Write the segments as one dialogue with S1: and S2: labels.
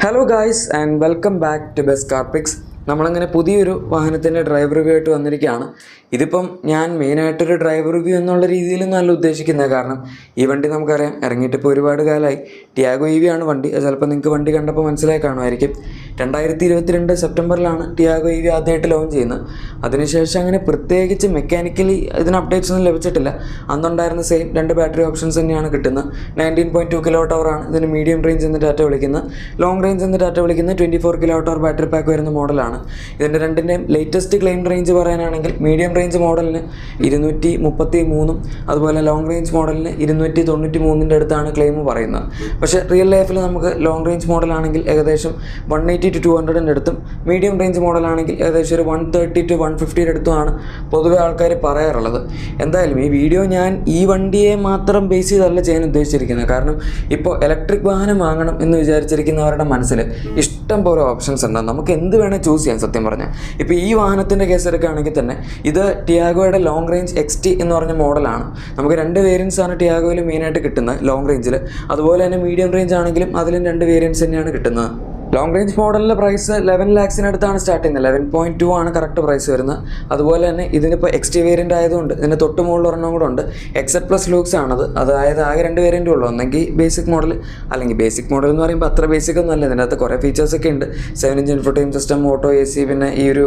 S1: Hello guys and welcome back to Best Car Picks. നമ്മളങ്ങനെ പുതിയൊരു വാഹനത്തിന്റെ ഡ്രൈവർ റിവ്യൂ ആയിട്ട് വന്നിരിക്കുകയാണ്. ഇതിപ്പം ഞാൻ മെയിനായിട്ടൊരു ഡ്രൈവർ റിവ്യൂ എന്നുള്ള രീതിയിലൊന്നും നല്ല ഉദ്ദേശിക്കുന്നത്. കാരണം ഈ വണ്ടി നമുക്കറിയാം ഇറങ്ങിയിട്ടിപ്പോൾ ഒരുപാട് കാലമായി. ടിയാഗോ ഇ ആണ് വണ്ടി. ചിലപ്പോൾ നിങ്ങൾക്ക് വണ്ടി കണ്ടപ്പോൾ മനസ്സിലായി കാണുമായിരിക്കും. രണ്ടായിരത്തി ഇരുപത്തിരണ്ട് സെപ്റ്റംബറിലാണ് ടിയാഗോ ഇ ആദ്യമായിട്ട് ലോഞ്ച് ചെയ്യുന്നത്. അതിനുശേഷം അങ്ങനെ പ്രത്യേകിച്ച് മെക്കാനിക്കലി ഇതിന് അപ്ഡേറ്റ്സ് ഒന്നും ലഭിച്ചിട്ടില്ല. അന്നുണ്ടായിരുന്ന സെയിം രണ്ട് ബാറ്ററി ഓപ്ഷൻസ് തന്നെയാണ് കിട്ടുന്നത്. നയന്റീൻ പോയിന്റ് ടു കിലോ ടവറാണ് ഇതിന് മീഡിയം റേഞ്ച് എന്ന് ഡാറ്റ വിളിക്കുന്നത്. ലോങ് റേഞ്ച് എന്ന് ഡാറ്റ വിളിക്കുന്നത് twenty four kilo watt hour battery pack വരുന്ന മോഡലാണ് ഇതിന്റെ രണ്ടിന്റെയും ലേറ്റസ്റ്റ് ക്ലെയിം റേഞ്ച് പറയാനാണെങ്കിൽ മീഡിയം റേഞ്ച് മോഡലിന് ഇരുന്നൂറ്റി മുപ്പത്തി മൂന്നും അതുപോലെ ലോങ് റേഞ്ച് മോഡലിന് ഇരുന്നൂറ്റി തൊണ്ണൂറ്റി മൂന്നിന്റെ അടുത്താണ് ക്ലെയിം പറയുന്നത്. പക്ഷേ റിയൽ ലൈഫിൽ നമുക്ക് ലോങ് റേഞ്ച് മോഡലാണെങ്കിൽ ഏകദേശം വൺ എയ്റ്റി ടു ടു ഹൺഡ്രഡിന്റെ അടുത്തും മീഡിയം റേഞ്ച് മോഡലാണെങ്കിൽ ഏകദേശം ഒരു വൺ തേർട്ടി ടു വൺ ഫിഫ്റ്റിയുടെ അടുത്തുമാണ് പൊതുവെ ആൾക്കാർ പറയാറുള്ളത്. എന്തായാലും ഈ വീഡിയോ ഞാൻ ഈ വണ്ടിയെ മാത്രം ബേസ് ചെയ്തല്ല ചെയ്യാൻ ഉദ്ദേശിച്ചിരിക്കുന്നത്. കാരണം ഇപ്പോൾ ഇലക്ട്രിക് വാഹനം വാങ്ങണം എന്ന് വിചാരിച്ചിരിക്കുന്നവരുടെ മനസ്സിൽ ഇഷ്ടം പോലെ ഓപ്ഷൻസ് ഉണ്ട്. നമുക്ക് എന്ത് വേണേൽ ചൂസ് സത്യം പറഞ്ഞാൽ ഇപ്പോൾ ഈ വാഹനത്തിന്റെ കേസ് എടുക്കുകയാണെങ്കിൽ തന്നെ ഇത് ടിയാഗോയുടെ ലോങ് റേഞ്ച് എക്സ് ടി എന്ന് പറഞ്ഞ മോഡലാണ്. നമുക്ക് രണ്ട് വേരിയൻസ് ആണ് ടിയാഗോയിൽ മെയിനായിട്ട് കിട്ടുന്നത് ലോങ് റേഞ്ചിൽ അതുപോലെ തന്നെ മീഡിയം റേഞ്ച് ആണെങ്കിലും അതിലും രണ്ട് വേരിയൻസ് തന്നെയാണ് കിട്ടുന്നത്. ലോങ് റേഞ്ച് മോഡലിന്റെ പ്രൈസ് ലെവൻ ലാക്സിനടുത്താണ് സ്റ്റാർട്ട് ചെയ്യുന്നത്. ലെവൻ പോയിന്റ് ടു ആണ് കറക്റ്റ് പ്രൈസ് വരുന്നത്. അതുപോലെ തന്നെ ഇതിനിപ്പോൾ എക്സ്റ്റി വേരിയന്റ് ആയതുകൊണ്ട് ഇതിന് തൊട്ട് മുകളിൽ ഒരെണ്ണം കൂടെ ഉണ്ട്. എക്സെറ്റ് പ്ലസ് ലൂക്സ് ആണത്. അതായത് ആകെ രണ്ട് വേരിയന്റ് ഉള്ളൂ. ഒന്നെങ്കിൽ ബേസിക് മോഡൽ അല്ലെങ്കിൽ ബേസിക് മോഡൽ എന്ന് പറയുമ്പോൾ അത്ര ബേസിക് ഒന്നും അല്ല. ഇതിന്റെ അകത്ത് കുറേ ഫീച്ചേഴ്സ് ഒക്കെ ഉണ്ട്. Seven inch infotainment system auto A C പിന്നെ ഈ ഒരു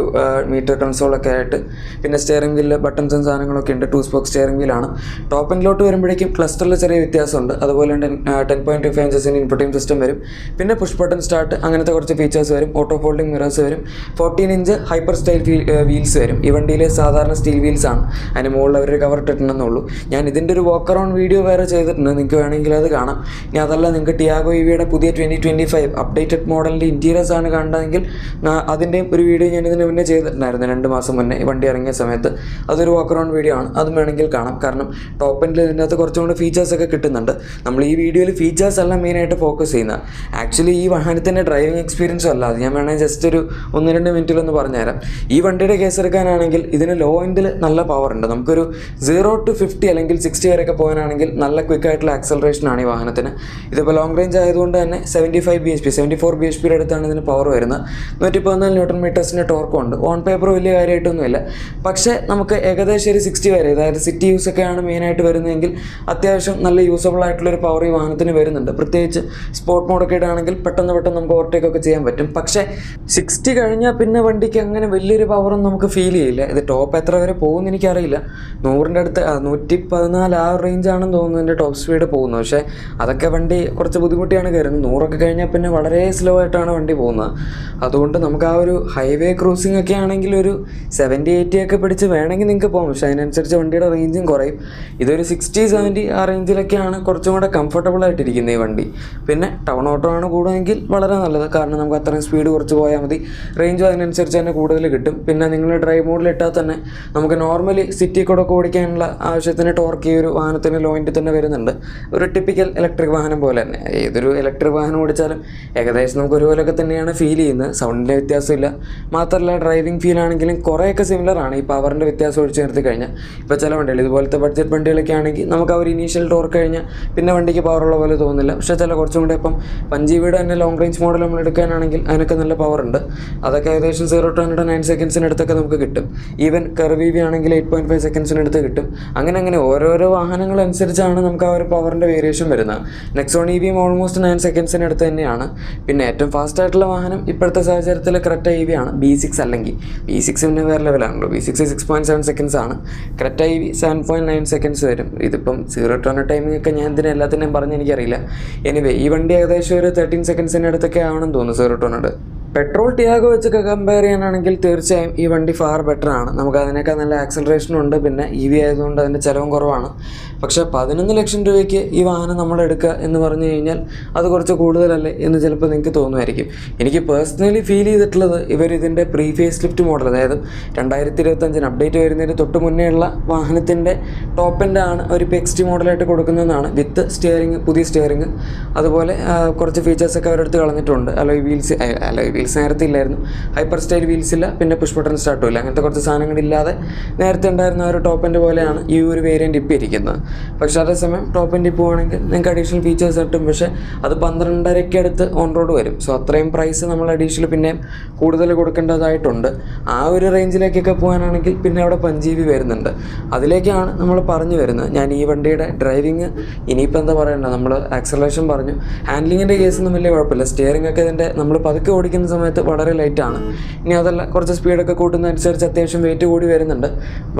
S1: മീറ്റർ കൺസോളൊക്കെ ആയിട്ട്. പിന്നെ സ്റ്റിയറിംഗ് വീലിൽ ബട്ടൺസും സാധനങ്ങളൊക്കെ ഉണ്ട്. ടു സ്പോക്ക് സ്റ്റിയറിംഗ് വീലാണ് ടോപ്പ് എൻഡിലോട്ട് വരുമ്പോഴേക്കും ക്ലസ്റ്ററിൽ ചെറിയ വ്യത്യാസമുണ്ട്. അതുപോലെ ടെൻ പോയിന്റ് ഫൈവ് ഇഞ്ചസിന്റെ ഇൻഫോർട്ടൈം സിസ്റ്റം വരും. പിന്നെ പുഷ് ബട്ടൺ സ്റ്റാർട്ട് അങ്ങനത്തെ കുറച്ച് ഫീച്ചേഴ്സ് വരും ഓട്ടോ ഫോൾഡിംഗ് മിറേഴ്സ് വരും fourteen inch hyper style wheels വരും. ഈ വണ്ടിയിലെ സാധാരണ സ്റ്റീൽ വീൽസ് ആണ്. അതിന് മുകളിൽ അവർ കവർ ഇട്ടിട്ടുണ്ടെന്നുള്ളൂ ഞാൻ ഇതിന്റെ ഒരു വോക്ക് അറൗണ്ട് വീഡിയോ വേറെ ചെയ്തിട്ടുണ്ട്. നിങ്ങൾക്ക് വേണമെങ്കിൽ അത് കാണാം. ഇനി അതല്ല നിങ്ങൾക്ക് ടിയാഗോ ഇവിയുടെ പുതിയ ട്വന്റി ട്വന്റി ഫൈവ് അപ്ഡേറ്റഡ് മോഡലിന്റെ ഇന്റീരിയേഴ്സ് ആണ് കണ്ടതെങ്കിൽ അതിന്റെയും ഒരു വീഡിയോ ഞാൻ ഇതിന് മുന്നേ ചെയ്തിട്ടുണ്ടായിരുന്നു രണ്ട് മാസം മുന്നേ വണ്ടി ഇറങ്ങിയ സമയത്ത്. അതൊരു വോക്ക് അറൗണ്ട് വീഡിയോ ആണ്. അതും വേണമെങ്കിൽ കാണാം. കാരണം ടോപ്പ് എൻഡിൽ ഇതിന്റെ അകത്ത് കുറച്ചും കൂടി ഫീച്ചേഴ്സ് ഒക്കെ കിട്ടുന്നുണ്ട്. നമ്മൾ ഈ വീഡിയോയിൽ ഫീച്ചേഴ്സ് എല്ലാം മെയിനായിട്ട് ഫോക്കസ് ചെയ്യുന്നത്. ആക്ച്വലി ഈ വാഹനത്തിന്റെ ഡ്രൈവിംഗ് എക്സ്പീരിയൻസും അല്ല. അത് ഞാൻ വേണമെങ്കിൽ ജസ്റ്റ് ഒരു ഒന്ന് രണ്ട് മിനിറ്റിലൊന്ന് പറഞ്ഞുതരാം. ഈ വണ്ടിയുടെ കേസ് എടുക്കാനാണെങ്കിൽ ഇതിന് ലോ എൻഡിൽ നല്ല പവർ ഉണ്ട്. നമുക്കൊരു സീറോ ടു ഫിഫ്റ്റി അല്ലെങ്കിൽ സിക്സ്റ്റി വരെയൊക്കെ പോകാനാണെങ്കിൽ നല്ല ക്വിക്ക് ആയിട്ടുള്ള ആക്സലറേഷൻ ആണ് ഈ വാഹനത്തിന്. ഇതിപ്പോൾ ലോങ് റേഞ്ച് ആയതുകൊണ്ട് തന്നെ seventy five B H P seventy four B H പിയുടെ അടുത്താണ് ഇതിന് പവർ വരുന്നത്. നൂറ്റി പതിനാല് ന്യൂട്ടൺ മീറ്റേഴ്സിന്റെ ടോർക്കും ഉണ്ട്. ഓൺ പേപ്പർ വലിയ കാര്യമായിട്ടൊന്നുമില്ല. പക്ഷേ നമുക്ക് ഏകദേശം ഒരു സിക്സ്റ്റി വരെ അതായത് സിറ്റി യൂസ് ഒക്കെയാണ് മെയിനായിട്ട് വരുന്നതെങ്കിൽ അത്യാവശ്യം നല്ല യൂസബിൾ ആയിട്ടുള്ളൊരു പവർ ഈ വാഹനത്തിന് വരുന്നുണ്ട്. പ്രത്യേകിച്ച് സ്പോർട്ട് മോഡൊക്കെ ഇടുകയാണെങ്കിൽ പെട്ടെന്ന് പെട്ടെന്ന് നമുക്ക് ഓവർടേക്ക് ഒക്കെ ചെയ്യാൻ പറ്റും. പക്ഷേ സിക്സ്റ്റി കഴിഞ്ഞാൽ പിന്നെ വണ്ടിക്ക് അങ്ങനെ വലിയൊരു പവറൊന്നും നമുക്ക് ഫീൽ ചെയ്യില്ല. ഇത് ടോപ്പ് എത്ര വരെ പോകുമെന്ന് എനിക്കറിയില്ല. നൂറിന്റെ അടുത്ത് നൂറ്റി പതിനാല് ആ റേഞ്ച് ആണെന്ന് തോന്നുന്നു എന്റെ ടോപ്പ് സ്പീഡ് പോകുന്നത്. പക്ഷേ അതൊക്കെ വണ്ടി കുറച്ച് ബുദ്ധിമുട്ടിയാണ് കയറുന്നത് നൂറൊക്കെ കഴിഞ്ഞാൽ പിന്നെ വളരെ സ്ലോ ആയിട്ടാണ് വണ്ടി പോകുന്നത്. അതുകൊണ്ട് നമുക്ക് ആ ഒരു ഹൈവേ ക്രൂസിംഗ് ഒക്കെ ആണെങ്കിൽ ഒരു സെവന്റി എയ്റ്റി ഒക്കെ പിടിച്ച് വേണമെങ്കിൽ നിങ്ങൾക്ക് പോകാം. പക്ഷേ അതിനനുസരിച്ച് വണ്ടിയുടെ റേഞ്ചും കുറയും. ഇതൊരു സിക്സ്റ്റി സെവന്റി ആ റേഞ്ചിലൊക്കെയാണ് കുറച്ചും കൂടെ കംഫർട്ടബിൾ ആയിട്ടിരിക്കുന്നത് ഈ വണ്ടി. പിന്നെ ടൗൺ ഓട്ടോ ആണ് കൂടുമെങ്കിൽ വളരെ നല്ലത് കാരണം നമുക്ക് അത്രയും സ്പീഡ് കുറച്ച് പോയാൽ മതി. റേഞ്ചും അതിനനുസരിച്ച് തന്നെ കൂടുതൽ കിട്ടും. പിന്നെ നിങ്ങൾ ഡ്രൈവ് മോഡിൽ ഇട്ടാൽ തന്നെ നമുക്ക് നോർമലി സിറ്റി കൂടെ ഓടിക്കാനുള്ള ആവശ്യത്തിന് ടോർക്ക് ഈ ഒരു വാഹനത്തിന് ലോയിന്റെ തന്നെ വരുന്നുണ്ട്. ഒരു ടിപ്പിക്കൽ ഇലക്ട്രിക് വാഹനം പോലെ തന്നെ. ഏതൊരു ഇലക്ട്രിക് വാഹനം ഓടിച്ചാലും ഏകദേശം നമുക്ക് ഒരുപോലെയൊക്കെ തന്നെയാണ് ഫീൽ ചെയ്യുന്നത്. സൗണ്ടിന്റെ വ്യത്യാസമില്ല. മാത്രമല്ല ഡ്രൈവിംഗ് ഫീൽ ആണെങ്കിലും കുറേയൊക്കെ സിമിലർ ആണ്. ഈ പവറിന്റെ വ്യത്യാസം ഒഴിച്ച് നിർത്തി കഴിഞ്ഞാൽ ഇപ്പോൾ ചില വണ്ടികൾ ഇതുപോലത്തെ ബഡ്ജറ്റ് വണ്ടികളൊക്കെ ആണെങ്കിൽ നമുക്ക് ആ ഒരു ഇനീഷ്യൽ ടോർക്ക് കഴിഞ്ഞാൽ പിന്നെ വണ്ടിക്ക് പവറുള്ള പോലെ തോന്നുന്നില്ല. പക്ഷേ ചില കുറച്ചും കൂടെ ഇപ്പം പഞ്ചീവിയുടെ തന്നെ ലോങ് റേഞ്ച് മോഡൽ നമ്മൾ എടുക്കാനാണെങ്കിൽ അതിനൊക്കെ നല്ല പവർ ഉണ്ട്. അതൊക്കെ ഏകദേശം സീറോ ടു ഹൺഡ്രഡ് നയൻ സെക്കൻഡ്സിനടുത്തൊക്കെ നമുക്ക് കിട്ടും. ഈവൻ കർവി വി ആണെങ്കിൽ എയ്റ്റ് പോയിന്റ് ഫൈവ് സെക്കൻഡ്സിനടുത്ത് കിട്ടും. അങ്ങനെ അങ്ങനെ ഓരോരോ വാഹനങ്ങൾ അനുസരിച്ചാണ് നമുക്ക് ആ ഒരു പവറിന്റെ വേരിയേഷൻ വരുന്നത്. നെക്സോൺ ഇ വിയും ഓൾമോസ്റ്റ് നയൻ സെക്കൻഡ്സിനടുത്ത് തന്നെയാണ്. പിന്നെ ഏറ്റവും ഫാസ്റ്റ് ആയിട്ടുള്ള വാഹനം ഇപ്പോഴത്തെ സാഹചര്യത്തിൽ ക്രെറ്റ ഇ വി ആണ്. ബി സിക്സ് അല്ലെങ്കിൽ ബി സിക്സ് പിന്നെ വേറെ ലെവലാണല്ലോ B six six point seven seconds ആണ്. Creta E V seven point nine seconds വരും. ഇതിപ്പം സീറോ ടു ഹൺഡ്രഡ് ടൈമിംഗ് ഒക്കെ ഞാൻ ഇതിന് പറഞ്ഞ് എനിക്കറിയില്ല. എനിവേ ഈ വണ്ടി ഏകദേശം ഒരു തേർട്ടീൻ സെക്കൻഡ്സിന്റെ അടുത്തൊക്കെ ആവണമെന്ന് തോന്നുന്നു zero to hundred petrol Tiago വെച്ചൊക്കെ കമ്പയർ ചെയ്യാനാണെങ്കിൽ തീർച്ചയായും ഈ വണ്ടി ഫാർ ബെറ്റർ ആണ്. നമുക്ക് അതിനേക്കാൾ നല്ല ആക്സലറേഷനും ഉണ്ട്. പിന്നെ ഇ വി ആയതുകൊണ്ട് അതിന്റെ ചിലവും കുറവാണ്. പക്ഷേ പതിനൊന്ന് ലക്ഷം രൂപയ്ക്ക് ഈ വാഹനം നമ്മൾ എടുക്കുക എന്ന് പറഞ്ഞു കഴിഞ്ഞാൽ അത് കുറച്ച് കൂടുതലല്ലേ എന്ന് ചിലപ്പോൾ നിങ്ങൾക്ക് തോന്നുമായിരിക്കും. എനിക്ക് പേഴ്സണലി ഫീൽ ചെയ്തിട്ടുള്ളത് ഇവർ ഇതിന്റെ പ്രീ ഫേസ് ലിഫ്റ്റ് മോഡൽ അതായത് രണ്ടായിരത്തി ഇരുപത്തഞ്ചിന് അപ്ഡേറ്റ് വരുന്നതിന് തൊട്ട് മുന്നേ ഉള്ള വാഹനത്തിന്റെ ടോപ്പ് എൻഡ് ആണ് ഒരു പെക്സ്റ്റി ടി മോഡലായിട്ട് കൊടുക്കുന്നതെന്നാണ്. വിത്ത് സ്റ്റിയറിംഗ് പുതിയ സ്റ്റിയറിംഗ് അതുപോലെ കുറച്ച് ഫീച്ചേഴ്സൊക്കെ അവരെടുത്ത് കളഞ്ഞിട്ടുണ്ട്. അലോയ് വീൽസ് അലോയ് വീൽസ് നേരത്തെ ഇല്ലായിരുന്നു ഹൈപ്പർ സ്റ്റൈൽ വീൽസ് ഇല്ല പിന്നെ പുഷ് ബട്ടൺ സ്റ്റാർട്ടും ഇല്ല. അങ്ങനത്തെ കുറച്ച് സാധനങ്ങളില്ലാതെ നേരത്തെ ഉണ്ടായിരുന്ന ഒരു ടോപ്പ് എൻഡ് പോലെയാണ് ഈ ഒരു വേരിയന്റ് ഇപ്പോൾ ഇരിക്കുന്നത്. പക്ഷേ അതേസമയം ടോപ്പ് എൻഡ് പോവുകയാണെങ്കിൽ നിങ്ങൾക്ക് അഡീഷണൽ ഫീച്ചേഴ്സ് കിട്ടും. പക്ഷേ അത് പന്ത്രണ്ടരയ്ക്ക് അടുത്ത് ഓൺ റോഡ് വരും. സോ അത്രയും പ്രൈസ് നമ്മൾ അഡീഷണൽ പിന്നെയും കൂടുതൽ കൊടുക്കേണ്ടതായിട്ടുണ്ട്. ആ ഒരു റേഞ്ചിലേക്കൊക്കെ പോകാനാണെങ്കിൽ പിന്നെ അവിടെ പഞ്ചീബി വരുന്നുണ്ട്. അതിലേക്കാണ് നമ്മൾ പറഞ്ഞു വരുന്നത്. ഞാൻ ഈ വണ്ടിയുടെ ഡ്രൈവിങ് ഇനിയിപ്പോൾ എന്താ പറയണ്ട നമ്മൾ ആക്സലേഷൻ പറഞ്ഞു. ഹാൻഡ്ലിങ്ങിന്റെ കേസൊന്നും വലിയ കുഴപ്പമില്ല. സ്റ്റിയറിംഗ് ഒക്കെ ഇതിന്റെ നമ്മൾ പതുക്കെ ഓടിക്കുന്ന സമയത്ത് വളരെ ലൈറ്റാണ് ഇനി അതല്ല കുറച്ച് സ്പീഡൊക്കെ കൂട്ടുന്നതനുസരിച്ച് അത്യാവശ്യം വെയിറ്റ് കൂടി വരുന്നുണ്ട്.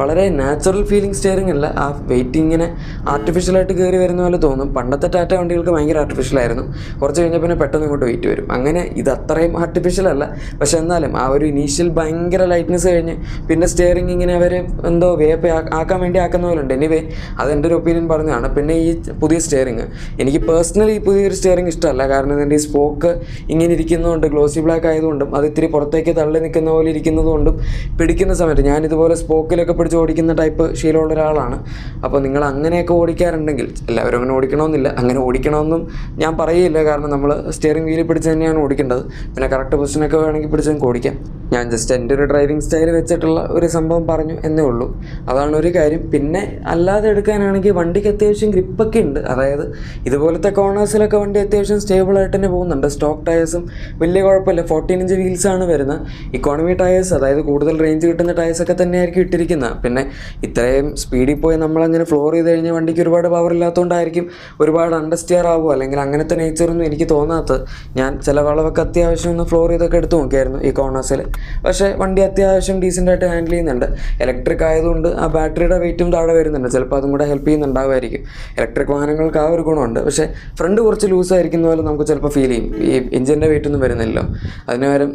S1: വളരെ നാച്ചുറൽ ഫീലിംഗ് സ്റ്റിയറിംഗ് അല്ല. ആ വെയിറ്റ് ഇങ്ങനെ ആർട്ടിഫിഷ്യലായിട്ട് കയറി വരുന്ന പോലെ തോന്നും. പണ്ടത്തെ ടാറ്റ വണ്ടികൾക്ക് ഭയങ്കര ആർട്ടിഫിഷ്യൽ ആയിരുന്നു. കുറച്ച് കഴിഞ്ഞാൽ പിന്നെ പെട്ടെന്ന് ഇങ്ങോട്ട് വെയിറ്റ് വരും. അങ്ങനെ ഇത് അത്രയും ആർട്ടിഫിഷ്യൽ അല്ല. പക്ഷെ എന്നാലും ആ ഒരു ഇനീഷ്യൽ ഭയങ്കര ലൈറ്റ്നെസ് കഴിഞ്ഞ് പിന്നെ സ്റ്റിയറിംഗ് ഇങ്ങനെ അവർ എന്തോ വേപ്പ് ആക്കാൻ വേണ്ടി ആക്കുന്ന പോലെ ഉണ്ട്. എനിവേ അതെന്റെ ഒരു ഒപ്പീനിയൻ പറഞ്ഞതാണ്. പിന്നെ ഈ പുതിയ സ്റ്റിയറിംഗ് എനിക്ക് പേഴ്സണലി ഈ പുതിയൊരു സ്റ്റിയറിംഗ് ഇഷ്ടമല്ല. കാരണം ഇതിന്റെ ഈ സ്പോക്ക് ഇങ്ങനെ ഇരിക്കുന്നതുകൊണ്ട് ഗ്ലോസി ബ്ലാക്ക് ആയതുകൊണ്ടും അത് ഇത്തിരി പുറത്തേക്ക് തള്ളി നിൽക്കുന്ന പോലെ ഇരിക്കുന്നതുകൊണ്ടും പിടിക്കുന്ന സമയത്ത് ഞാനിതുപോലെ സ്പോക്കിലൊക്കെ പിടിച്ച് ഓടിക്കുന്ന ടൈപ്പ് ശീലമുള്ള ഒരാളാണ്. അപ്പോൾ നിങ്ങൾ അങ്ങനെയൊക്കെ ഓടിക്കാറുണ്ടെങ്കിൽ എല്ലാവരും അങ്ങനെ ഓടിക്കണമെന്നില്ല. അങ്ങനെ ഓടിക്കണമെന്നും ഞാൻ പറയില്ല കാരണം നമ്മൾ സ്റ്റിയറിംഗ് വീലിൽ പിടിച്ച് തന്നെയാണ് ഓടിക്കേണ്ടത്. പിന്നെ കറക്റ്റ് പൊസിഷനൊക്കെ വേണമെങ്കിൽ പിടിച്ച് നമുക്ക് ഓടിക്കാം. ഞാൻ ജസ്റ്റ് എന്റെ ഒരു ഡ്രൈവിംഗ് സ്റ്റൈൽ വെച്ചിട്ടുള്ള ഒരു സംഭവം പറഞ്ഞു എന്നേ ഉള്ളൂ. അതാണ് ഒരു കാര്യം. പിന്നെ അല്ലാതെ എടുക്കാനാണെങ്കിൽ വണ്ടിക്ക് അത്യാവശ്യം ഗ്രിപ്പൊക്കെ ഉണ്ട്. അതായത് ഇതുപോലത്തെ കോർണേഴ്സിലൊക്കെ വണ്ടി അത്യാവശ്യം സ്റ്റേബിളായിട്ട് തന്നെ പോകുന്നുണ്ട്. സ്റ്റോക്ക് ടയേഴ്സും വലിയ കുഴപ്പമില്ല. ഫോർട്ടീൻ ഇഞ്ച് വീൽസ് ആണ് വരുന്നത്. ഇക്കോണമി ടയേഴ്സ് അതായത് കൂടുതൽ റേഞ്ച് കിട്ടുന്ന ടയേഴ്സൊക്കെ തന്നെയായിരിക്കും ഇട്ടിരിക്കുന്നത്. പിന്നെ ഇത്രയും സ്പീഡിൽ പോയി നമ്മളങ്ങനെ ഫ്ലോർ ചെയ്ത് കഴിഞ്ഞാൽ വണ്ടിക്ക് ഒരുപാട് പവർ ഇല്ലാത്തതുകൊണ്ടായിരിക്കും ഒരുപാട് അണ്ടർസ്റ്റിയർ ആവുമോ അല്ലെങ്കിൽ അങ്ങനത്തെ നേച്ചറൊന്നും എനിക്ക് തോന്നാത്തത്. ഞാൻ ചില വളവൊക്കെ അത്യാവശ്യം ഒന്ന് ഫ്ലോർ ചെയ്തൊക്കെ എടുത്തു നോക്കിയായിരുന്നു ഈ കോർണേഴ്സിൽ പക്ഷേ വണ്ടി അത്യാവശ്യം ഡീസന്റായിട്ട് ഹാൻഡിൽ ചെയ്യുന്നുണ്ട്. ഇലക്ട്രിക് ആയതുകൊണ്ട് ആ ബാറ്ററിയുടെ വെയിറ്റും താഴെ വരുന്നുണ്ട്. ചിലപ്പോൾ അതും കൂടെ ഹെൽപ്പ് ചെയ്യുന്നുണ്ടാവുമായിരിക്കും. ഇലക്ട്രിക് വാഹനങ്ങൾക്ക് ആ ഒരു ഗുണമുണ്ട്. പക്ഷേ ഫ്രണ്ട് കുറച്ച് ലൂസായിരിക്കുന്ന പോലെ നമുക്ക് ചിലപ്പോൾ ഫീൽ ചെയ്യും. ഈ എഞ്ചിന്റെ വെയിറ്റൊന്നും വരുന്നില്ലല്ലോ. അതിന് പകരം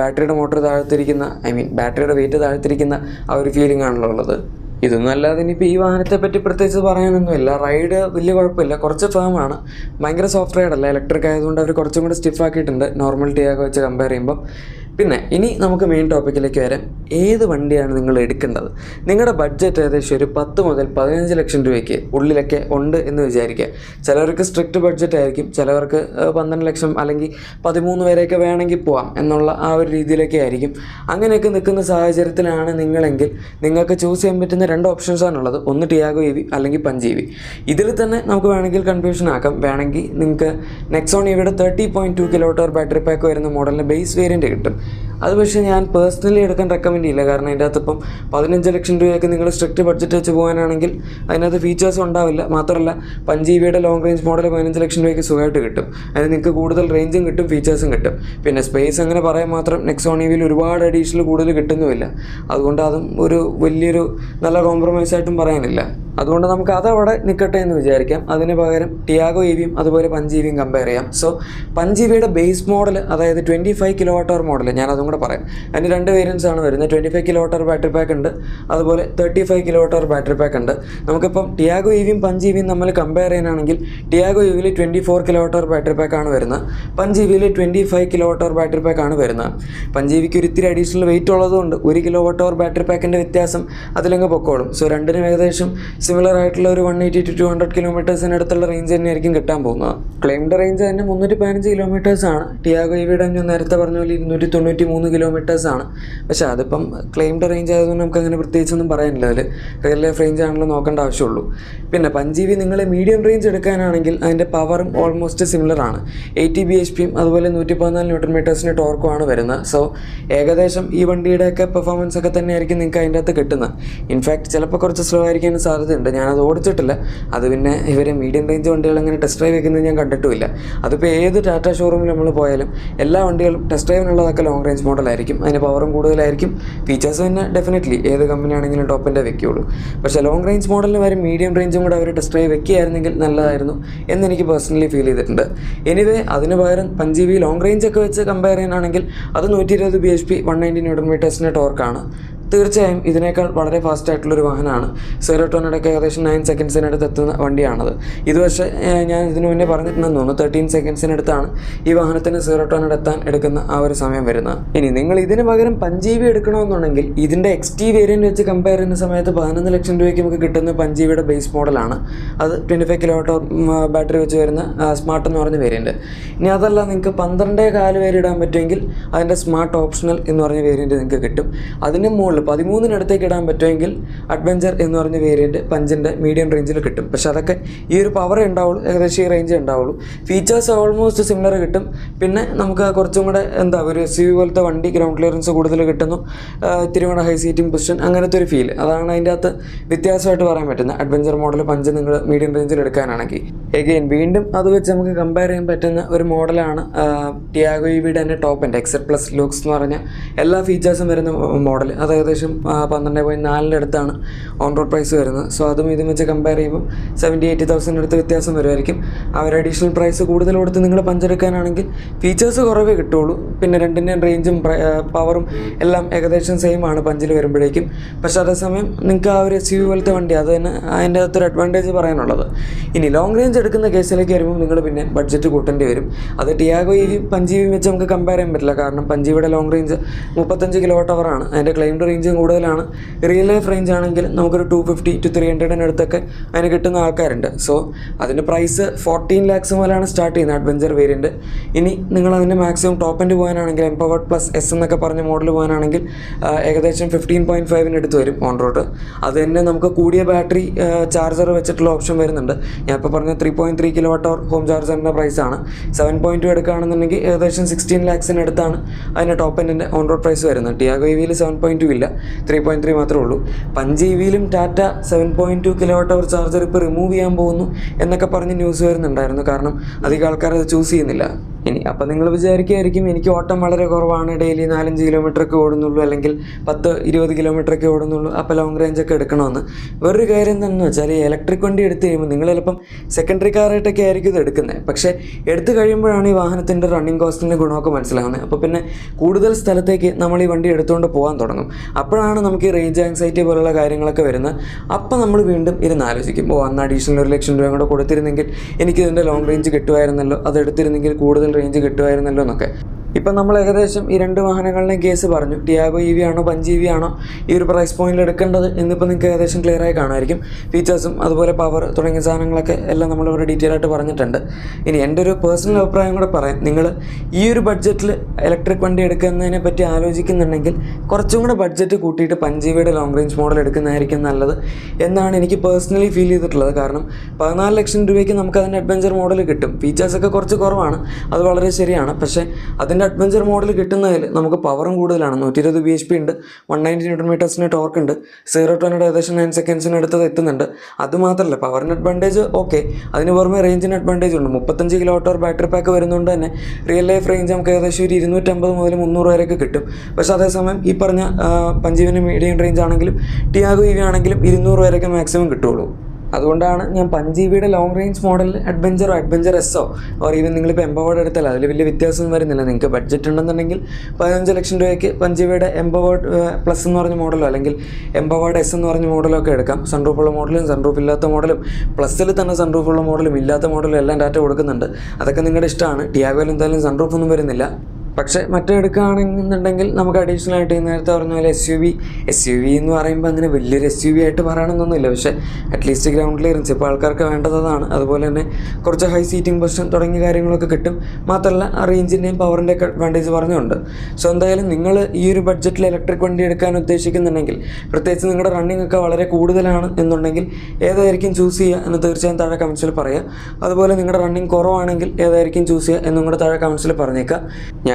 S1: ബാറ്ററിയുടെ മോട്ടർ താഴ്ത്തിരിക്കുന്ന ഐ മീൻ ബാറ്ററിയുടെ വെയിറ്റ് താഴ്ത്തിരിക്കുന്ന ആ ഒരു ഫീലിംഗ് ആണല്ലോ ഉള്ളത്. ഇതൊന്നും അല്ലാതെ ഇനിയിപ്പോൾ ഈ വാഹനത്തെ പറ്റി പ്രത്യേകിച്ച് പറയാനൊന്നുമില്ല റൈഡ് വലിയ കുഴപ്പമില്ല. കുറച്ച് ഫേമാണ് ഭയങ്കര സോഫ്റ്റ് റൈഡല്ല ഇലക്ട്രിക് ആയതുകൊണ്ട് അവർ കുറച്ചും കൂടി സ്റ്റിഫ് ആക്കിയിട്ടുണ്ട്. നോർമൽ ടിയാഗോ വെച്ച് കമ്പയർ ചെയ്യുമ്പോൾ പിന്നെ ഇനി നമുക്ക് മെയിൻ ടോപ്പിക്കിലേക്ക് വരാം. ഏത് വണ്ടിയാണ് നിങ്ങൾ എടുക്കേണ്ടത്? നിങ്ങളുടെ ബഡ്ജറ്റ് ഏകദേശം ഒരു പത്ത് മുതൽ പതിനഞ്ച് ലക്ഷം രൂപയ്ക്ക് ഉള്ളിലൊക്കെ ഉണ്ട് എന്ന് വിചാരിക്കുക. ചിലവർക്ക് സ്ട്രിക്റ്റ് ബഡ്ജറ്റ് ആയിരിക്കും ചിലവർക്ക് പന്ത്രണ്ട് ലക്ഷം അല്ലെങ്കിൽ പതിമൂന്ന് വരെയൊക്കെ വേണമെങ്കിൽ പോവാം എന്നുള്ള ആ ഒരു രീതിയിലൊക്കെ ആയിരിക്കും. അങ്ങനെയൊക്കെ നിൽക്കുന്ന സാഹചര്യത്തിലാണ് നിങ്ങളെങ്കിൽ നിങ്ങൾക്ക് ചൂസ് ചെയ്യാൻ പറ്റുന്ന രണ്ട് ഓപ്ഷൻസാണുള്ളത് ഒന്ന് ടിയാഗോ ഇ വി അല്ലെങ്കിൽ പഞ്ച് ഇ വി ഇതിൽ തന്നെ നമുക്ക് വേണമെങ്കിൽ കൺഫ്യൂഷൻ ആക്കാം. വേണമെങ്കിൽ നിങ്ങൾക്ക് Nexon ഇവിയുടെ thirty point two kilometre battery pack വരുന്ന മോഡലിന്റെ ബേസ് വേരിയന്റ് കിട്ടും. അത് പക്ഷേ ഞാൻ പേഴ്സണലി എടുക്കാൻ റെക്കമെൻഡ് ചെയ്യില്ല. കാരണം അതിന്റെ അകത്ത് ഇപ്പം പതിനഞ്ച് ലക്ഷം രൂപയൊക്കെ നിങ്ങൾ സ്ട്രിക്റ്റ് ബഡ്ജറ്റ് വെച്ച് പോകാനാണെങ്കിൽ അതിനകത്ത് ഫീച്ചേഴ്സ് ഉണ്ടാവില്ല. മാത്രമല്ല പഞ്ച് ഇ വിയുടെ ലോങ് റേഞ്ച് മോഡൽ പതിനഞ്ച് ലക്ഷം രൂപയ്ക്ക് സുഖമായിട്ട് കിട്ടും. അതിന് നിങ്ങൾക്ക് കൂടുതൽ റേഞ്ചും കിട്ടും ഫീച്ചേഴ്സും കിട്ടും. പിന്നെ സ്പേസ് അങ്ങനെ പറയാൻ മാത്രം നെക്സോൺ ഇ വിയിൽ ഒരുപാട് അഡീഷണൽ കൂടുതൽ കിട്ടുന്നുമില്ല. അതുകൊണ്ട് അതും ഒരു വലിയൊരു നല്ല കോംപ്രമൈസ് ആയിട്ടും പറയാനില്ല. അതുകൊണ്ട് നമുക്ക് അതവിടെ നിൽക്കട്ടെ എന്ന് വിചാരിക്കാം. അതിന് പകരം ടിയാഗോ ഇവിയും വിയും അതുപോലെ പഞ്ചീവിയും കമ്പയർ ചെയ്യാം. സോ പഞ്ചീവിയുടെ ബേസ് മോഡൽ അതായത് twenty five kilo watt hour model ഞാൻ അതും കൂടെ പറയാം. അതിന് രണ്ട് വേരിയൻസ് ആണ് വരുന്നത്. Twenty five kilo watt hour battery pack ഉണ്ട്. അതുപോലെ thirty five kilo watt hour battery pack ഉണ്ട്. നമുക്കിപ്പം ടിയാഗോ ഇവിയും വിയും പഞ്ച് ഇ വിയും നമ്മൾ കമ്പയർ ചെയ്യാനാണെങ്കിൽ ടിയാഗോ ഇവിയിൽ വിയിൽ twenty four kilo watt hour battery pack ആണ് വരുന്നത്. പഞ്ച് ഇ വിയിൽ twenty five kilo watt hour battery pack ആണ് വരുന്നത്. പഞ്ച് ഇ വിക്ക് ഒരു ഇത്തിരി അഡീഷണൽ വെയിറ്റ് ഉള്ളതുകൊണ്ട് ഒരു കിലോ വാട്ട് അവർ ബാറ്ററി പാക്കിന്റെ വ്യത്യാസം അതിലങ്ങ് പൊക്കോളും. സോ രണ്ടിനും ഏകദേശം സിമിലർ ആയിട്ടുള്ള ഒരു one eighty to two hundred കിലോമീറ്റേഴ്സിന് അടുത്തുള്ള റേഞ്ച് തന്നെയായിരിക്കും കിട്ടാൻ പോകുന്നത്. ക്ലെയിംഡ് റേഞ്ച് തന്നെ മുന്നൂറ്റി പതിനഞ്ച് കിലോമീറ്റേഴ്സ് ആണ്. ടിയാഗോ ഇവിയുടെ ഞാൻ നേരത്തെ പറഞ്ഞ പോലെ ഇരുന്നൂറ്റി തൊണ്ണൂറ്റി മൂന്ന് കിലോമീറ്റേഴ്സ് ആണ്. പക്ഷേ അതിപ്പം ക്ലെയിംഡ് റേഞ്ച് ആയതുകൊണ്ട് നമുക്ക് അങ്ങനെ പ്രത്യേകിച്ചൊന്നും പറയാനില്ല. അതിൽ റിയൽ ലൈഫ് റേഞ്ച് ആണല്ലോ നോക്കേണ്ട ആവശ്യമുള്ളൂ. പിന്നെ പഞ്ചീവി നിങ്ങൾ മീഡിയം റേഞ്ച് എടുക്കാനാണെങ്കിൽ അതിന്റെ പവറും ഓൾമോസ്റ്റ് സിമിലർ ആണ്. എയ്റ്റി ബി എച്ച് പിയും അതുപോലെ നൂറ്റി പതിനാല് ന്യൂട്രൺ മീറ്റേഴ്സിന്റെ ടോർക്കുമാണ് വരുന്നത്. സോ ഏകദേശം ഈ വണ്ടിയുടെയൊക്കെ പെർഫോമൻസ് ഒക്കെ തന്നെയായിരിക്കും നിങ്ങൾക്ക് അതിന്റെ അകത്ത് കിട്ടുന്നത്. ഇൻഫാക്ട് ചിലപ്പോൾ കുറച്ച് സ്ലോ ആയിരിക്കാൻ സാധ്യതയുണ്ട് ഞാനത് ഓടിച്ചിട്ടില്ല. അത് പിന്നെ ഇവർ മീഡിയം റേഞ്ച് വണ്ടികൾ അങ്ങനെ ടെസ്റ്റ് ഡ്രൈവ് വെക്കുന്നത് ഞാൻ കണ്ടിട്ടുമില്ല. അതിപ്പോൾ ഏത് ടാറ്റ ഷോറൂമിൽ നമ്മൾ പോയാലും എല്ലാ വണ്ടികളും ടെസ്റ്റ് ഡ്രൈവിനുള്ളതൊക്കെ ലോങ് റേഞ്ച് മോഡലായിരിക്കും അതിന് പവറും കൂടുതലായിരിക്കും. ഫീച്ചേഴ്സ് തന്നെ ഡെഫിനറ്റ്ലി ഏത് കമ്പനി ആണെങ്കിലും ടോപ്പിന്റെ വെക്കുകയുള്ളൂ പക്ഷേ ലോങ് റേഞ്ച് മോഡലിന് വരെ മീഡിയം റേഞ്ചും കൂടെ അവർ ടെസ്റ്റ് ഡ്രൈവ് വെക്കുകയായിരുന്നെങ്കിൽ നല്ലതായിരുന്നു എന്നെനിക്ക് പേഴ്സണലി ഫീൽ ചെയ്തിട്ടുണ്ട്. എനിവേ അതിന് പകരം പഞ്ച് ബി ലോങ് റേഞ്ച് ഒക്കെ വെച്ച് കമ്പയർ ചെയ്യാനാണെങ്കിൽ അത് നൂറ്റി ഇരുപത് B H P one ninety newton മീറ്റേഴ്സിന്റെ ടോർക്കാണ് തീർച്ചയായും ഇതിനേക്കാൾ വളരെ ഫാസ്റ്റ് ആയിട്ടുള്ളൊരു വാഹനമാണ്. സീറോ ടോണിടയ്ക്ക് ഏകദേശം നയൻ സെക്കൻഡ്സിനടുത്ത് എത്തുന്ന വണ്ടിയാണത്. ഇത് പക്ഷേ ഞാൻ ഇതിനു മുന്നേ പറഞ്ഞിട്ടുണ്ടെന്ന് തോന്നുന്നു. തേർട്ടീൻ സെക്കൻഡ്സിനടുത്താണ് ഈ വാഹനത്തിന് സീറോ ടോൺ എത്താൻ എടുക്കുന്ന ആ ഒരു സമയം വരുന്നത്. ഇനി നിങ്ങൾ ഇതിന് പകരം പഞ്ചീവി എടുക്കണമെന്നുണ്ടെങ്കിൽ ഇതിന്റെ എക്സ് ടി വേരിയന്റ് വെച്ച് കമ്പയർ ചെയ്യുന്ന സമയത്ത് പതിനൊന്ന് ലക്ഷം രൂപയ്ക്ക് നമുക്ക് കിട്ടുന്ന പഞ്ചീവിയുടെ ബേസ് മോഡലാണ് അത് ട്വന്റി ഫൈവ് കിലോ ബാറ്ററി വെച്ച് വരുന്ന സ്മാർട്ട് എന്ന് പറഞ്ഞ വേരിയന്റ് ഇനി അതല്ല നിങ്ങൾക്ക് പന്ത്രണ്ടേ കാൽ വരെ ഇടാൻ പറ്റുമെങ്കിൽ അതിന്റെ സ്മാർട്ട് ഓപ്ഷണൽ എന്ന് പറഞ്ഞ വേരിയന്റ് നിങ്ങൾക്ക് കിട്ടും. അതിന് മുകളിൽ പതിമൂന്നിനടുത്തേക്ക് ഇടാൻ പറ്റുമെങ്കിൽ അഡ്വഞ്ചർ എന്ന് പറഞ്ഞ വേരിയന്റ് പഞ്ചിന്റെ മീഡിയം റേഞ്ചിൽ കിട്ടും. പക്ഷെ അതൊക്കെ ഈ ഒരു പവർ ഉണ്ടാവുള്ളൂ ഏകദേശം ഈ റേഞ്ച് ഉണ്ടാവുള്ളൂ. ഫീച്ചേഴ്സ് ഓൾമോസ്റ്റ് സിമിലർ കിട്ടും. പിന്നെ നമുക്ക് കുറച്ചും കൂടെ എന്താ ഒരു എസ് യു പോലത്തെ വണ്ടി ഗ്രൗണ്ട് ക്ലിയറൻസ് കൂടുതൽ കിട്ടുന്നു. ഇത്തിരി കൂടെ ഹൈ സീറ്റിംഗ് പൊസിഷൻ അങ്ങനത്തെ ഒരു ഫീൽ അതാണ് അതിന്റെ അകത്ത് വ്യത്യാസമായിട്ട് പറയാൻ പറ്റുന്നത്. അഡ്വഞ്ചർ മോഡൽ പഞ്ച് നിങ്ങൾ മീഡിയം റേഞ്ചിൽ എടുക്കാനാണെങ്കിൽ. എഗെയിൻ വീണ്ടും അത് വെച്ച് നമുക്ക് കമ്പയർ ചെയ്യാൻ പറ്റുന്ന ഒരു മോഡലാണ് ടിയാഗോ ഇ വിയുടെ തന്നെ ടോപ്പ് എന്റെ എക്സെറ്റ് പ്ലസ് ലുക്സ് എന്ന് പറഞ്ഞ എല്ലാ ഫീച്ചേഴ്സും വരുന്ന മോഡൽ അത് ഏകദേശം പന്ത്രണ്ട് പോയിന്റ് നാലിന്റെ അടുത്താണ് ഓൺ റോഡ് പ്രൈസ് വരുന്നത്. സോ അതും ഇതും വെച്ച് കമ്പയർ ചെയ്യുമ്പോൾ സെവന്റി എയ്റ്റി തൗസൻഡ് അടുത്ത് വ്യത്യാസം വരുമായിരിക്കും. അവർ അഡീഷണൽ പ്രൈസ് കൂടുതൽ കൊടുത്ത് നിങ്ങൾ പഞ്ചെടുക്കാനാണെങ്കിൽ ഫീച്ചേഴ്സ് കുറവേ കിട്ടുള്ളൂ പിന്നെ രണ്ടിന്റെയും റേഞ്ചും പവറും എല്ലാം ഏകദേശം സെയിം ആണ് പഞ്ചിൽ വരുമ്പോഴേക്കും. പക്ഷെ അതേസമയം നിങ്ങൾക്ക് ആ ഒരു എസ് യു പോലത്തെ വണ്ടി അത് തന്നെ അതിന്റെ അകത്തൊരു അഡ്വാന്റേജ് പറയാനുള്ളത്. ഇനി ലോങ് റേഞ്ച് എടുക്കുന്ന കേസിലേക്ക് വരുമ്പോൾ നിങ്ങൾ പിന്നെ ബഡ്ജറ്റ് കൂട്ടേണ്ടി വരും. അത് ടിയാഗോ ഈ പഞ്ചീവിയും വെച്ച് നമുക്ക് കമ്പയർ ചെയ്യാൻ പറ്റില്ല. കാരണം പഞ്ചിയുടെ ലോങ് റേഞ്ച് മുപ്പത്തഞ്ച് കിലോ ആണ്. അതിന്റെ ക്ലെയിംഡ് റേഞ്ചും കൂടുതലാണ്. റിയൽ ലൈഫ് റേഞ്ച് ആണെങ്കിൽ നമുക്കൊരു ടു ഫിഫ്റ്റി ടു ത്രീ ഹൺഡ്രഡിന് അടുത്തൊക്കെ അതിന് കിട്ടുന്ന ആൾക്കാരുണ്ട്. സോ അതിന്റെ പ്രൈസ് ഫോർട്ടീൻ ലാക്സ് മുതലാണ് സ്റ്റാർട്ട് ചെയ്യുന്നത് അഡ്വഞ്ചർ വേരിയന്റ് ഇനി നിങ്ങൾ അതിന്റെ മാക്സിമം ടോപ്പ് എൻഡ് പോകാനാണെങ്കിൽ എംപവേർഡ് പ്ലസ് എസ് എന്നൊക്കെ പറഞ്ഞ മോഡൽ പോകാനാണെങ്കിൽ ഏകദേശം ഫിഫ്റ്റീൻ പോയിന്റ് ഫൈവിന് അടുത്ത് വരും ഓൺ റോഡ് അത് തന്നെ നമുക്ക് കൂടിയ ബാറ്ററി ചാർജർ വെച്ചിട്ടുള്ള ഓപ്ഷൻ വരുന്നുണ്ട്. ഞാൻ ഇപ്പോൾ പറഞ്ഞ three point three kilo watt home ചാർജറിന്റെ പ്രൈസാണ് സെവൻ പോയിന്റ് ടു എടുക്കുകയാണെന്നുണ്ടെങ്കിൽ ഏകദേശം സിക്സ്റ്റീൻ ലാക്സിന് അടുത്താണ് അതിന്റെ ടോപ്പ് എൻഡിന്റെ ഓൺ റോഡ് പ്രൈസ് വരുന്നത്. ടിയാഗോ ഇ വിയിൽ സെവൻ പോയിന്റ് ടു ഇല്ല. ത്രീ പോയിന്റ് ത്രീ മാത്രമേ ഉള്ളൂ. പഞ്ച് ഇ വിയിലും Tata seven point two kilo watt hour charger ഇപ്പോൾ റിമൂവ് ചെയ്യാൻ പോകുന്നു എന്നൊക്കെ പറഞ്ഞ് ന്യൂസ് വരുന്നുണ്ടായിരുന്നു. കാരണം അധികം ആൾക്കാർ അത് ചൂസ് ചെയ്യുന്നില്ല. ഇനി അപ്പം നിങ്ങൾ വിചാരിക്കുമായിരിക്കും എനിക്ക് ഓട്ടം വളരെ കുറവാണ് ഡെയിലി നാലഞ്ച് കിലോമീറ്ററൊക്കെ ഓടുന്നുള്ളൂ അല്ലെങ്കിൽ പത്ത് ഇരുപത് കിലോമീറ്ററൊക്കെ ഓടുന്നുള്ളൂ അപ്പോൾ ലോങ് റേഞ്ച് ഒക്കെ എടുക്കണമെന്ന്. വേറൊരു കാര്യം എന്താണെന്ന് വെച്ചാൽ ഈ ഇലക്ട്രിക് വണ്ടി എടുത്തു കഴിയുമ്പോൾ നിങ്ങൾ ചിലപ്പം സെക്കൻഡറി കാറായിട്ടൊക്കെ ആയിരിക്കും ഇത് എടുക്കുന്നത്. പക്ഷേ എടുത്തു കഴിയുമ്പോഴാണ് ഈ വാഹനത്തിന്റെ റണ്ണിങ് കോസ്റ്റിന്റെ ഗുണമൊക്കെ മനസ്സിലാകുന്നത്. അപ്പോൾ പിന്നെ കൂടുതൽ സ്ഥലത്തേക്ക് നമ്മൾ ഈ വണ്ടി എടുത്തുകൊണ്ട് പോകാൻ തുടങ്ങും. അപ്പോഴാണ് നമുക്ക് ഈ റേഞ്ച് ആൻസൈറ്റി പോലുള്ള കാര്യങ്ങളൊക്കെ വരുന്നത്. അപ്പോൾ നമ്മൾ വീണ്ടും ഇരുന്ന് ആലോചിക്കും. ഓ അന്ന് അഡീഷണൽ ഒരു ലക്ഷം രൂപ കൂടെ കൊടുത്തിരുന്നെങ്കിൽ എനിക്കിതിന്റെ ലോങ് റേഞ്ച് കിട്ടുമായിരുന്നല്ലോ. അത് എടുത്തിരുന്നെങ്കിൽ കൂടുതൽ റേഞ്ച് കിട്ടുമായിരുന്നല്ലോ എന്നൊക്കെ. ഇപ്പം നമ്മൾ ഏകദേശം ഈ രണ്ട് വാഹനങ്ങളുടെയും കേസ് പറഞ്ഞു. ടിയാഗോ ഇ വി ആണോ പഞ്ച് ഇ വി ആണോ ഈ ഒരു പ്രൈസ് പോയിന്റിൽ എടുക്കേണ്ടത് എന്നിപ്പോൾ നിങ്ങൾക്ക് ഏകദേശം ക്ലിയർ ആയി കാണുമായിരിക്കും. ഫീച്ചേഴ്സും അതുപോലെ പവർ തുടങ്ങിയ സാധനങ്ങളൊക്കെ എല്ലാം നമ്മൾ നമ്മളിവിടെ ഡീറ്റെയിൽ ആയിട്ട് പറഞ്ഞിട്ടുണ്ട്. ഇനി എന്റെ ഒരു പേഴ്സണൽ അഭിപ്രായം കൂടെ പറയാം. നിങ്ങൾ ഈ ഒരു ബഡ്ജറ്റിൽ ഇലക്ട്രിക് വണ്ടി എടുക്കുന്നതിനെ പറ്റി ആലോചിക്കുന്നുണ്ടെങ്കിൽ കുറച്ചും കൂടെ ബഡ്ജറ്റ് കൂട്ടിയിട്ട് പഞ്ച് പഞ്ചീവിയുടെ ലോങ് റേഞ്ച് മോഡൽ എടുക്കുന്നതായിരിക്കും നല്ലത് എന്നാണ് എനിക്ക് പേഴ്സണലി ഫീൽ ചെയ്തിട്ടുള്ളത്. കാരണം പതിനാല് ലക്ഷം രൂപയ്ക്ക് നമുക്ക് അതിന്റെ അഡ്വഞ്ചർ മോഡൽ കിട്ടും. ഫീച്ചേഴ്സൊക്കെ കുറച്ച് കുറവാണ്. അത് വളരെ ശരിയാണ്. പക്ഷേ അതിന്റെ അഡ്വഞ്ചർ മോഡൽ കിട്ടുന്നതിൽ നമുക്ക് പവറും കൂടുതലാണ്. നൂറ്റി ഇരുപത് ബി എച്ച് പി ഉണ്ട് വൺ നയന്റി ന്യൂട്ടൺ മീറ്റേഴ്സിന് ടോർക്ക് ഉണ്ട് സീറോ ടോണിയുടെ ഏകദേശം നയൻ സെക്കൻഡ്സിന് അടുത്തത് എത്തുന്നുണ്ട്. അത് മാത്രമല്ല പവറിന് അഡ്വാന്റേജ് ഓക്കെ അതിന് പുറമെ റേഞ്ചിന് അഡ്വാന്റേജ് ഉണ്ട്. മുപ്പത്തഞ്ച് കിലോ ഓട്ടോർ ബാറ്ററി പാക്ക് വരുന്നതുകൊണ്ട് തന്നെ. റിയൽ ലൈഫ് റേഞ്ച് നമുക്ക് ഏകദേശം ഒരു ഇരുന്നൂറ്റമ്പത് മുതൽ മുന്നൂറ് വരെയൊക്കെ കിട്ടും. പക്ഷേ അതേസമയം ഈ പറഞ്ഞ പഞ്ചീവിന് മീഡിയം റേഞ്ച് ആണെങ്കിലും ടിയാഗോ ഇവ ആണെങ്കിലും ഇരുന്നൂറ് വരെയൊക്കെ മാക്സിമം കിട്ടുള്ളൂ അതുകൊണ്ടാണ് ഞാൻ പഞ്ചീവിയുടെ ലോങ് റേഞ്ച് മോഡൽ അഡ്വഞ്ചറോ അഡ്വഞ്ചർ എസ്സോ ഓർ ഈവൻ നിങ്ങളിപ്പോൾ എംപവേർഡ് എടുത്താൽ അതിൽ വലിയ വ്യത്യാസം വരുന്നില്ല. നിങ്ങൾക്ക് ബഡ്ജറ്റ് ഉണ്ടെന്നുണ്ടെങ്കിൽ പതിനഞ്ച് ലക്ഷം രൂപയ്ക്ക് പഞ്ചീവിയുടെ എംപവേർഡ് പ്ലസ് എന്ന് പറഞ്ഞ മോഡലോ അല്ലെങ്കിൽ എംപവേർഡ് എസ് എന്ന് പറഞ്ഞ മോഡലോ ഒക്കെ എടുക്കാം. സൺറൂഫുള്ള മോഡലും സൺറൂഫ് ഇല്ലാത്ത മോഡലും പ്ലസ്സിൽ തന്നെ സൺറൂഫുള്ള മോഡലും ഇല്ലാത്ത മോഡലും എല്ലാം ഡാറ്റ കൊടുക്കുന്നുണ്ട്. അതൊക്കെ നിങ്ങളുടെ ഇഷ്ടമാണ്. ടിയാഗോയിൽ എന്തായാലും സൺറൂഫ് ഒന്നും വരുന്നില്ല. പക്ഷേ മറ്റെടുക്കുകയാണെന്നുണ്ടെങ്കിൽ നമുക്ക് അഡീഷണൽ ആയിട്ട് നേരത്തെ പറഞ്ഞ പോലെ S U V S U V എന്ന് പറയുമ്പോൾ അങ്ങനെ വലിയൊരു എസ് യു വി ആയിട്ട് പറയണമെന്നൊന്നുമില്ല പക്ഷേ അറ്റ്ലീസ്റ്റ് ഗ്രൗണ്ട് ക്ലിയറൻസ് ഇപ്പോൾ ആൾക്കാർക്ക് വേണ്ടതാണ് അതുപോലെ തന്നെ കുറച്ച് ഹൈ സീറ്റിംഗ് പൊസിഷൻ തുടങ്ങിയ കാര്യങ്ങളൊക്കെ കിട്ടും. മാത്രമല്ല ആ റേഞ്ചിന്റെയും പവറിന്റെ ഒക്കെ അഡ്വാന്റേജ് പറഞ്ഞുണ്ട് സോ എന്തായാലും നിങ്ങൾ ഈ ഒരു ബഡ്ജറ്റിൽ ഇലക്ട്രിക് വണ്ടി എടുക്കാൻ ഉദ്ദേശിക്കുന്നുണ്ടെങ്കിൽ പ്രത്യേകിച്ച് നിങ്ങളുടെ റണ്ണിംഗ് ഒക്കെ വളരെ കൂടുതലാണ് എന്നുണ്ടെങ്കിൽ ഏതായിരിക്കും ചൂസ് ചെയ്യുക എന്ന് തീർച്ചയായും താഴെ കമൻസിൽ പറയുക അതുപോലെ നിങ്ങളുടെ റണ്ണിങ് കുറവാണെങ്കിൽ ഏതായിരിക്കും ചൂസ് ചെയ്യുക എന്നും കൂടെ താഴെ കമൻസിൽ പറഞ്ഞേക്കാം.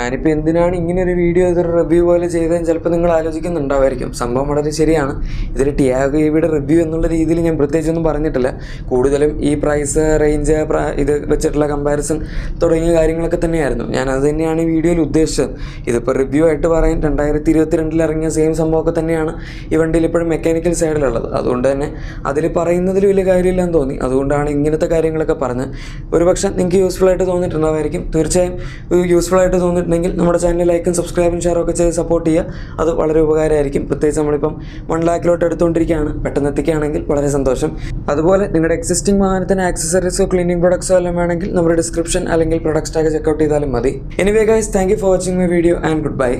S1: ഞാനിപ്പോൾ എന്തിനാണ് ഇങ്ങനെ ഒരു വീഡിയോ ഇതൊരു റിവ്യൂ പോലെ ചെയ്തതെന്ന് ചിലപ്പോൾ നിങ്ങൾ ആലോചിക്കുന്നുണ്ടാവായിരിക്കും സംഭവം വളരെ ശരിയാണ്. ഇതിൽ ടിയാഗോ റിവ്യൂ എന്നുള്ള രീതിയിൽ ഞാൻ പ്രത്യേകിച്ചൊന്നും പറഞ്ഞിട്ടില്ല. കൂടുതലും ഈ പ്രൈസ് റേഞ്ച് ഇത് വെച്ചിട്ടുള്ള കമ്പാരിസൺ തുടങ്ങിയ കാര്യങ്ങളൊക്കെ തന്നെയായിരുന്നു. ഞാൻ അത് തന്നെയാണ് ഈ വീഡിയോയിൽ ഉദ്ദേശിച്ചത്. ഇതിപ്പോൾ റിവ്യൂ ആയിട്ട് പറയാൻ രണ്ടായിരത്തി ഇരുപത്തിരണ്ടിൽ ഇറങ്ങിയ സെയിം സംഭവമൊക്കെ തന്നെയാണ് ഈ വണ്ടിയിൽ ഇപ്പോഴും മെക്കാനിക്കൽ സൈഡിലുള്ളത് അതുകൊണ്ട് തന്നെ അതിൽ പറയുന്നതിൽ വലിയ കാര്യമില്ലെന്ന് തോന്നി. അതുകൊണ്ടാണ് ഇങ്ങനത്തെ കാര്യങ്ങളൊക്കെ പറഞ്ഞത്. ഒരുപക്ഷെ നിങ്ങൾക്ക് യൂസ്ഫുൾ ആയിട്ട് തോന്നിയിട്ടുണ്ടാവായിരിക്കും. തീർച്ചയായും യൂസ്ഫുൾ ആയിട്ട് തോന്നിയിട്ടുണ്ടെങ്കിൽ ചെയ്യുന്നെങ്കിൽ നമ്മുടെ ചാനൽ ലൈക്കും സബ്സ്ക്രൈബും ഷെയറും ഒക്കെ ചെയ്ത് സപ്പോർട്ട് ചെയ്യുക. അത് വളരെ ഉപകാരമായിരിക്കും. പ്രത്യേകിച്ച് നമ്മളിപ്പം വൺ ലാക്കിലോട്ട് എടുത്തുകൊണ്ടിരിക്കുകയാണ്. പെട്ടെന്ന് എത്തിക്കുകയാണെങ്കിൽ വളരെ സന്തോഷം. അതുപോലെ നിങ്ങളുടെ എക്സിസ്റ്റിംഗ് വാഹനത്തിന് ആക്സസറീസോ ക്ലീനിങ് പ്രൊഡക്ട്സോ എല്ലാം വേണമെങ്കിൽ നമ്മുടെ ഡിസ്ക്രിപ്ഷൻ അല്ലെങ്കിൽ പ്രൊഡക്ട്സ് ടാഗ് ചെക്കൗട്ട് ചെയ്താലും മതി. Anyway guys thank you for watching my video and good bye